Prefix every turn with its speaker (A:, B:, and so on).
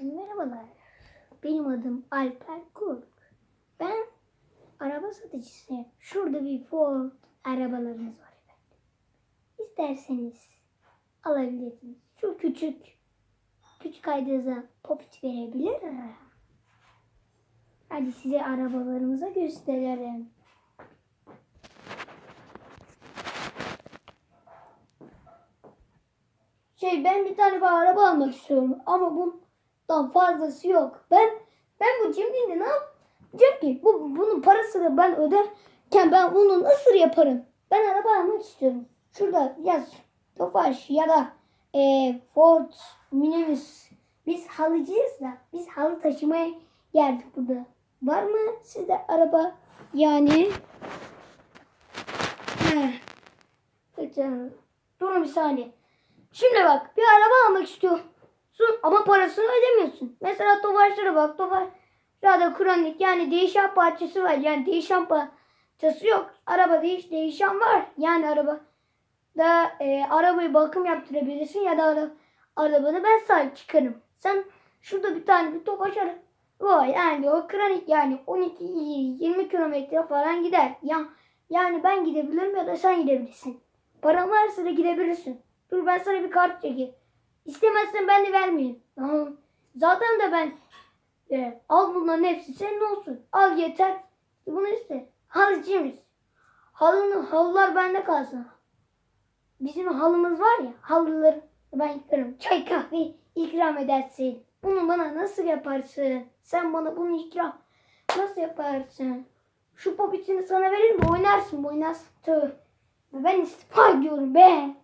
A: Merhabalar. Benim adım Alper Kurt. Ben araba satıcısıyım. Şurada bir Ford arabalarımız var efendim. İsterseniz alabilirsiniz. Şu küçük küçük aydınıza popit verebilirim. Hadi size arabalarımıza gösterelim. Şey ben bir tane bir araba almak istiyorum ama bundan fazlası yok. Ben ben bu cimriyle ne yapacağım ki? Bu, bunun parasını ben öderken ben onu nasıl yaparım? Ben araba almak istiyorum. Şurada yaz Tofaş ya da e, Ford Minibüs. Biz halıcıyız da biz halı taşımaya geldik burada. Var mı sizde araba? Yani Heh. Durun bir saniye. Şimdi bak bir araba almak istiyorsun ama parasını ödemiyorsun. Mesela Tofaşlara bak. Tofaşlarda kronik yani değişen parçası var. Yani değişen parçası yok. Araba değiş değişen var. Yani araba da e, arabayı bakım yaptırabilirsin ya da ara, arabanı ben sahip çıkarım. Sen şurada bir tane bir Tofaş ara var. Yani o kronik yani 12-20 kilometre falan gider. Ya, yani ben gidebilirim ya da sen gidebilirsin. Paran varsa da gidebilirsin. Dur ben sana bir kart çekeyim. İstemezsen ben de vermeyeyim. Aha. Zaten de ben e, al bunların hepsi senin olsun. Al yeter. Bunu iste. Halıcıyız. Halının, halılar bende kalsın. Bizim halımız var ya halıları ben yıkarım. Çay kahve ikram edersin. Bunu bana nasıl yaparsın? Sen bana bunu ikram nasıl yaparsın? Şu popitini sana veririm oynarsın oynarsın. Tövbe. Ben istifa ediyorum be.